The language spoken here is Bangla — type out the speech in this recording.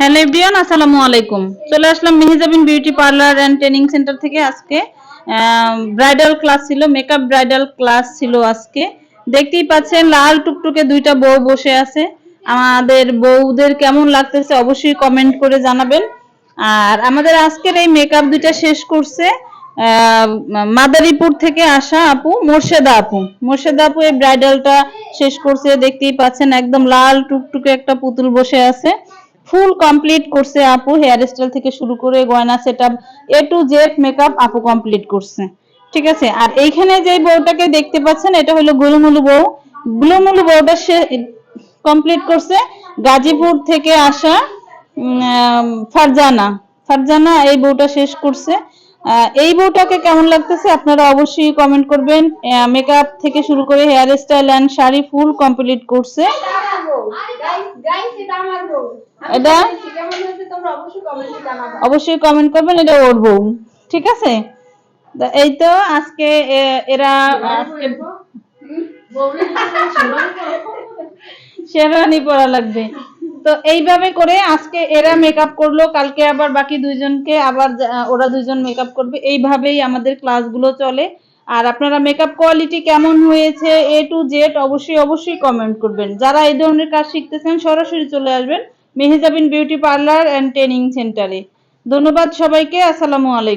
হ্যালো এভরিওয়ান, আসসালামু আলাইকুম। চলে আসলাম Mehejabin beauty parlour and training centre থেকে আজকে। ব্রাইডাল ক্লাস ছিল, মেকআপ ব্রাইডাল ক্লাস ছিল আজকে। দেখতেই পাচ্ছেন, লাল টুকটুকে দুইটা বউ বসে আছে। আমাদের বউদের কেমন লাগতেছে অবশ্যই কমেন্ট করে জানাবেন। আর আমাদের আজকের এই মেকআপ দুইটা শেষ করছে মাদারীপুর থেকে আসা আপু, মোর্শেদা আপু। মোর্শেদা আপু এই ব্রাইডালটা শেষ করছে, দেখতেই পাচ্ছেন, একদম লাল টুকটুকে একটা পুতুল বসে আছে। ফুল কমপ্লিট করছে আপু হেয়ার স্টাইল থেকে শুরু করে গয়না setup A to Z makeup আপু কমপ্লিট করছে। ঠিক আছে? আর এইখানে যে বউটাকে দেখতে পাচ্ছেন, এটা হলো গুলুমুলু বউ। গুলুমুলু বউটা সে কমপ্লিট করছে গাজীপুর থেকে আসা ফারজানা। ফারজানা এই বউটা শেষ করছে। এই বউটাকে কেমন লাগতেছে? আপনারা অবশ্যই কমেন্ট করবেন। মেকআপ থেকে শুরু করে hair style and sari full complete করছে। এটা? অবশ্যই কমেন্ট করবেন এটা ওর বউ। ঠিক আছে? এই তো আজকে এরা আজকে শেরওয়ানি পরা লাগবে। তো এইভাবে করে আজকে এরা মেকআপ করল, কালকে আবার বাকি দুইজনকে আবার ওরা দুইজন মেকআপ করবে। এইভাবেই আমাদের ক্লাসগুলো চলে। আর আপনারা মেকআপ কোয়ালিটি কেমন হয়েছে এ টু জেড অবশ্যই অবশ্যই কমেন্ট করবেন। যারা এই ধরনের কাজ শিখতেছেন, সরাসরি চলে আসবেন Mehejabin beauty parlour and training সেন্টারে ধন্যবাদ সবাইকে, আসসালামু আলাইকুম।